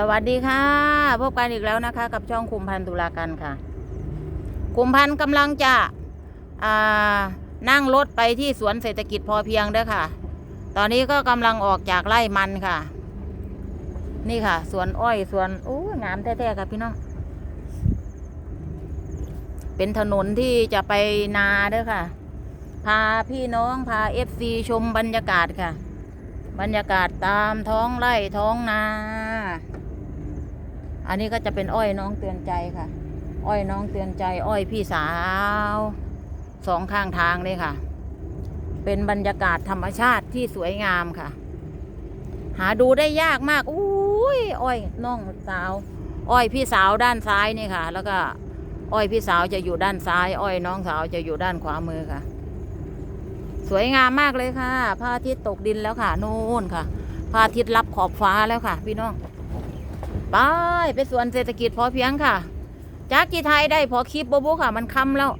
สวัสดีค่ะ พบกันอีกแล้วนะคะ กับช่องคุมพันธ์ตุลากันค่ะ คุมพันธ์กำลังจะนั่งรถไปที่สวนเศรษฐกิจพอเพียงเด้อค่ะ ตอนนี้ก็กำลังออกจากไร่มันค่ะ นี่ค่ะ สวนอ้อยสวนโอ้งามแท้ๆค่ะพี่น้อง เป็นถนนที่จะไปนาเด้อค่ะ พาพี่น้องพาเอฟซีชมบรรยากาศค่ะ บรรยากาศตามท้องไร่ท้องนา อันนี้ก็จะเป็นอ้อยน้องเตือนใจค่ะ อ้อยน้องเตือนใจ อ้อยพี่สาวสองข้างทางเลยค่ะ เป็นบรรยากาศธรรมชาติที่สวยงามค่ะ หาดูได้ยากมากอุ้ยอ้อยน้องสาว อ้อยพี่สาวด้านซ้ายนี่ค่ะ แล้วก็ อ้อยพี่สาวจะอยู่ด้านซ้าย อ้อยน้องสาวจะอยู่ด้านขวามือค่ะ สวยงามมากเลยค่ะพระอาทิตย์ตกดินแล้วค่ะนู่นค่ะพระอาทิตย์รับขอบฟ้าแล้วค่ะ พี่น้อง ไปไปสวนเศรษฐกิจพอเพียงค่ะจากกีไทยได้พอคลิปโบโบค่ะ มันคำแล้ว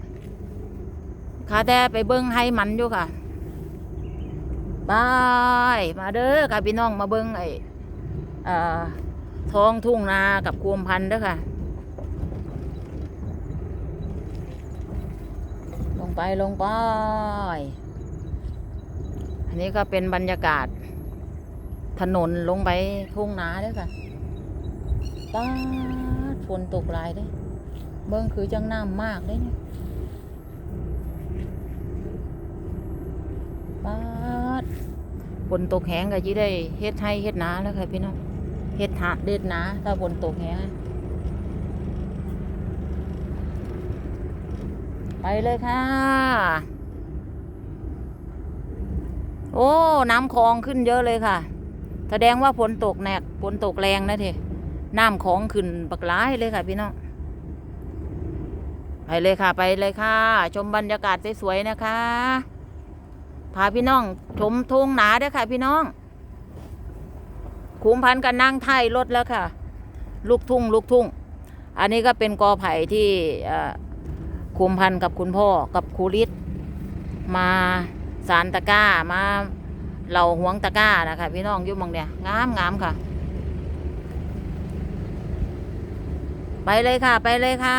ค่ะแต่ไปเบิ้งให้มันอยู่ค่ะไปมาเด้อค่ะพี่น้องมาเบิ้งไอ้อท้องทุ่งนากับควมพันธุ์เด้อค่ะ ลงไปลงไป อันนี้ก็เป็นบรรยากาศถนนลงไปทุ่งนาเด้อค่ะ ป้าดฝนตกหลายเด้เบิ่งคือจังน้ำมากเด้เนี่ยป้าดฝนตกแห้งก็จิได้เฮ็ดให้เฮ็ดนาแล้วค่ะพี่น้องเฮ็ดหาเด็ดนาถ้าฝนตกแห้งไปเลยค่ะ โอ้ น้ำคลองขึ้นเยอะเลยค่ะ แสดงว่าฝนตกแหนกฝนตกแรงนะเท น้ำของขึ้นปักหล้ายเลยค่ะพี่น้องไปเลยค่ะไปเลยค่ะ ชมบรรยากาศสวยๆนะคะพาพี่น้อง ชมทงหนาเด้อค่ะ พี่น้องคุ้มพันกันนั่งท้ายรถแล้วค่ะ ลูกทุ่งลูกทุ่ง อันนี้ก็เป็นกอไผ่ที่คุ้มพันกับคุณพ่อกับครูฤทธิ์มาสารตะก้ามาเหล่าหวงตะก้านะคะพี่น้องอยุ่หมองเนี่ยงามงามค่ะ ไปเลยค่ะ ไปเลยค่ะ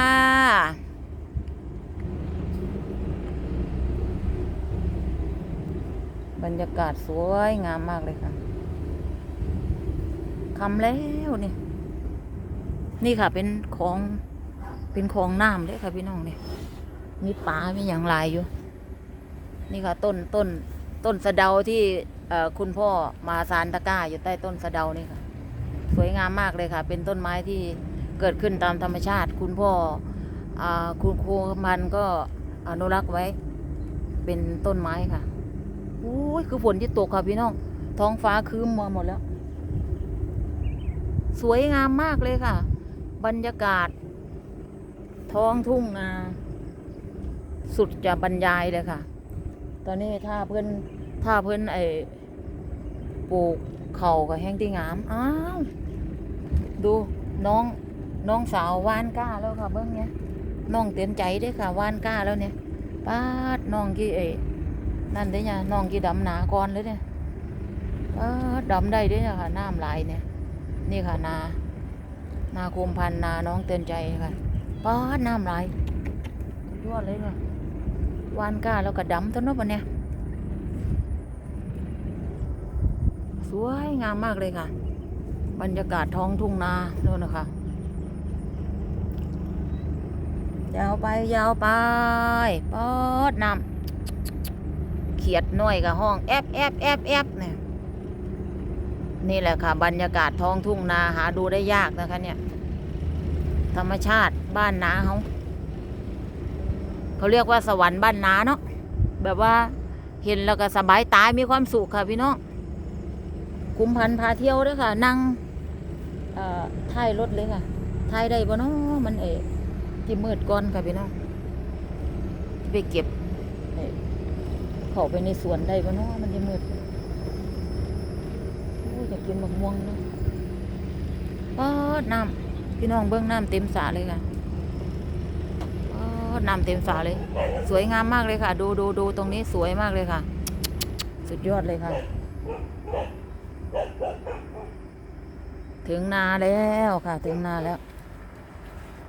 บรรยากาศสวยงามมากเลยค่ะคำแล้วนี่ นี่ค่ะเป็นของ เป็นของน้ำเลยค่ะพี่น้องเนี่ยมีปลามีอย่างลายอยู่ นี่ค่ะต้นต้น ต้นสะเดาที่คุณพ่อมาซานตะกร้าอยู่ใต้ต้นสะเดานี่ค่ะ สวยงามมากเลยค่ะ เป็นต้นไม้ที่ เกิดขึ้นตามธรรมชาติ คุณพ่ออคุณครูมันก็อนุรักษ์ไว้ เป็นต้นไม้ค่ะอุ้ยคือฝนที่ตกค่ะพี่น้อง ท้องฟ้าคืมมาหมดแล้ว สวยงามมากเลยค่ะ บรรยากาศ ท้องทุ่งนา สุดจะบรรยายเลยค่ะ ตอนนี้ถ้าเพื่อนถ้าเพื่อนไอปลูกเข่ากับแห้งที่งาม อ้าว ดูน้อง น้องสาววานก้าแล้วค่ะเบิ้งเนี้ยน้องเต็มใจด้อค่ะวานก้าแล้วเนี่ยป้าดน้องกี่เอ้นั่นเด้เนี่ยน้องกี่ดำหนาก่อนเลยเนี่ยป้าดดำได้ด้เนี่ยค่ะน้ำลายเนี่ย นี่ค่ะนา นาคุมพันนาน้องเตือนใจค่ะป้าดน้ำลายยอดเลยค่ะวานก้าแล้วก็ดำต้นนบันเนี่ยสวยงามมากเลยค่ะ บรรยากาศท้องทุ่งนาโน่นนะคะ ยาวไปยาวไปปอดน้ำเขียดน้อยกับห้องแอบแอบแอบแอบเนี่ยนี่แหละค่ะ บรรยากาศท้องทุ่งนาหาดูได้ยากนะคะเนี่ย ธรรมชาติบ้านนาเขาเขาเรียกว่าสวรรค์บ้านนาเนาะแบบว่าเห็นแล้วก็สบายตายมีความสุขค่ะพี่น้องคุ้มพันพาเที่ยวด้วยค่ะ นั่งท้ายรถเลยค่ะท้ายได้บ่เนาะมันเอ๋ ที่มืดก่อนค่ะพี่น้องไปเก็บเอ่อเข้าไปในสวนได้บ่เนาะมันจะมืดโอ้อยากกินมะม่วงเนาะปอดน้ำพี่น้องเบื้องน้ำเต็มสระเลยค่ะปอดน้ำเต็มสระเลย สวยงามมากเลยค่ะ ดูดูดูตรงนี้สวยมากเลยค่ะ สุดยอดเลยค่ะ ถึงนาแล้วค่ะ ถึงนาแล้ว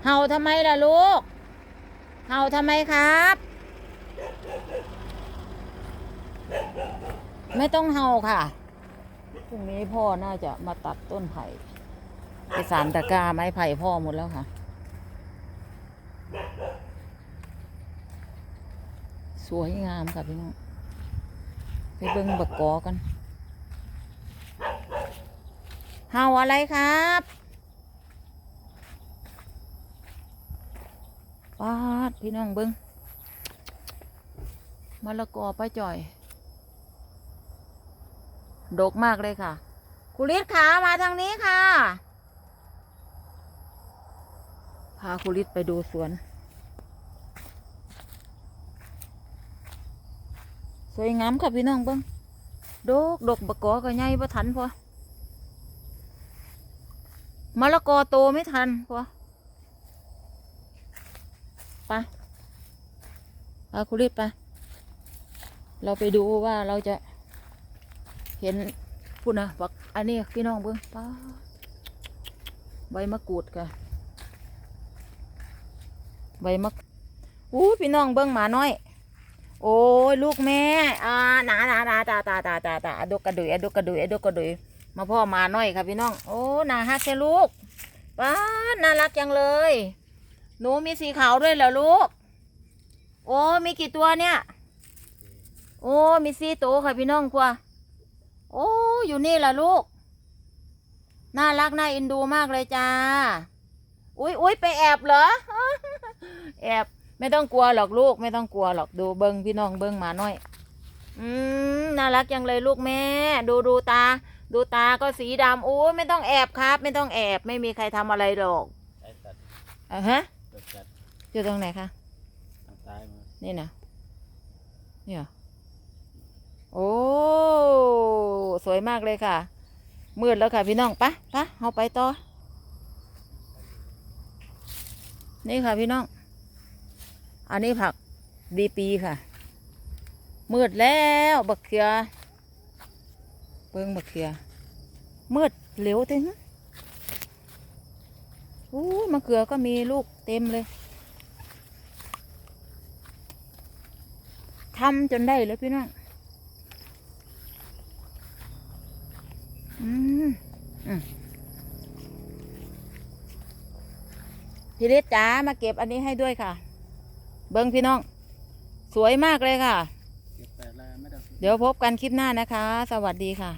เห่าทำไมล่ะลูก เห่าทำไมครับ ไม่ต้องเห่าค่ะพรุ่งนี้พ่อน่าจะมาตัดต้นไผ่ไปสารตะกร้าไม้ไผ่พ่อหมดแล้วค่ะ สวยงามค่ะพี่น้องไปเบิ่งบักกอกันเห่าอะไรครับ ปาดพี่น้องเบิ้งมะละกอป้าจ่อย ดกมากเลยค่ะคุริศขามาทางนี้ค่ะ พาคุริศไปดูสวน สวยงามค่ะพี่น้องเบิ้งดกดกบะกอก็ใหญ่บ่ทันพอมะละกอโตไม่ทันพอไปเอาคุริศไปเราไปดูว่าเราจะเห็นพูดนะบักอันนี้พี่น้องเบิ้งป้าใบมะกรูดค่ะใบมะอู้พี่น้องเบิ้งหมาน้อย โอ้ยลูกแม่อ่าหนาหนาหนาตาตาตาตาตาดกกระดุยดกกระดุยดกกระดุยมาพ่อมาหน่อยค่ะพี่น้อง โอ้หนาฮักแค่ลูกป้าน่ารักจังเลย หนูมีสีขาวด้วยเหรอลูก โอ้ มีกี่ตัวเนี่ย โอ้ มีสี่ตัวค่ะพี่น้องครัวโอ้ อยู่นี่ล่ะลูก น่ารักน่าเอ็นดูมากเลยจ้า อุ้ยอุ้ยไปแอบเหรอ แอบ ไม่ต้องกลัวหรอกลูก ไม่ต้องกลัวหรอกดูเบิ้งพี่น้องเบิ้งหมาน้อย อืม น่ารักจังเลยลูกแม่ ดูดูตา ดูตาก็สีดำโอ้ยไม่ต้องแอบครับ ไม่ต้องแอบ ไม่มีใครทำอะไรหรอกไอ้ ตัดอะฮะตัดตัดอยู่ตรงไหนคะทางซ้ายมานี่นะเนี่ย โอ้ สวยมากเลยค่ะ มืดแล้วค่ะพี่น้องปะปะเอาไปต่อ นี่ค่ะพี่น้อง อันนี้ผักดีปีค่ะ มืดแล้วบักเขือเบิ้งบักเขือมืดเหลวถึง อู้ยมะเขือก็มีลูกเต็มเลยทำจนได้เลยพี่น้อง อืมอืมพี่ฤทธิ์จ๋ามาเก็บอันนี้ให้ด้วยค่ะ เบิ้งพี่น้อง สวยมากเลยค่ะเก็บแปดแล้วไม่ได้เดี๋ยวพบกันคลิปหน้านะคะ สวัสดีค่ะ